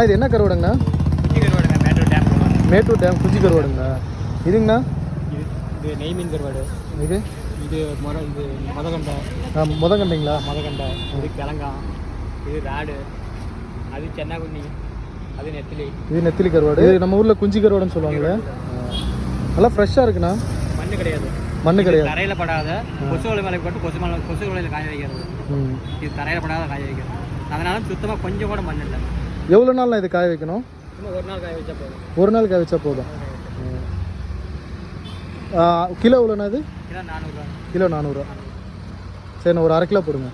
அண்ணா இது என்ன கருவாடுங்கண்ணா? மேட்டூர் டேம் கருவாடு. மேட்டூர் டேம் குஞ்சு கருவாடுங்களா? இதுங்கண்ணா? இது இது நெய் மீன் கருவாடு. இது? இது முத இது மதகண்டை. ஆ, முதங்கண்டைங்களா மதகண்டை. இது கிழங்காம் இது ராடு. அது சென்னாகுண்ணி அது நெத்திலி. இது நெத்திலி கருவாடு. இது நம்ம ஊரில் குஞ்சு கருவாடுன்னு சொல்லுவாங்களே? நல்லா ஃப்ரெஷ்ஷாக இருக்குண்ணா? மண்ணு கிடையாது. மண்ணு கிடையாது. தரையில் படாத கொசு வலை மேலே போட்டு கொசு மலை கொசு வலையில் காய வைக்கிறது. இது தரையில் படாத காய வைக்கிறது. அதனால சுத்தமாக கொஞ்சம் கூட மண் இல்லை. எவ்வளோ நாள் இது காய வைக்கணும்? ஒரு நாள் காய வச்சா போதும். ஒரு நாள் காய வச்சா போதும். கிலோ எவ்வளோண்ணா இது? கிலோ நானூறுரூவா சரிண்ணா ஒரு அரை கிலோ போடுங்க.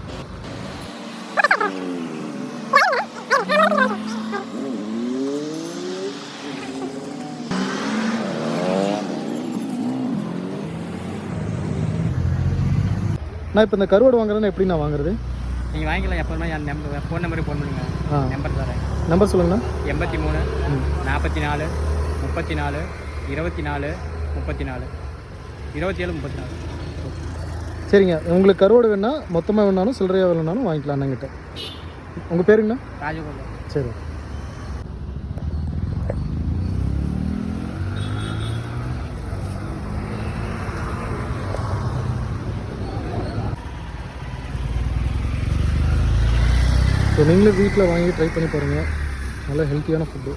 நான் இப்போ இந்த கருவாடு வாங்குறேன்னா எப்படி நான் வாங்குறது? நீங்கள் வாங்கிக்கலாம் எப்போதுமே என் நம்பர் ஃபோன் நம்பருக்கு ஃபோன் பண்ணுங்க. நம்பர் தரேன். நம்பர் சொல்லுங்கண்ணா. எண்பத்தி மூணு நாற்பத்தி நாலு முப்பத்தி நாலு இருபத்தி நாலு முப்பத்தி நாலு இருபத்தி ஏழு முப்பத்தி நாலு சரிங்க. உங்களுக்கு கருவாடு வேணா மொத்தமாக வேணாலும் சில்லறையாக வேணும்னாலும் வாங்கிக்கலாம் அண்ணங்கிட்ட உங்கள் பேருங்கண்ணா? ராஜகோபால். சரி. ஸோ நீங்களும் வீட்டில் வாங்கி ட்ரை பண்ணி பாருங்கள் நல்ல ஹெல்த்தியான ஃபுட்டு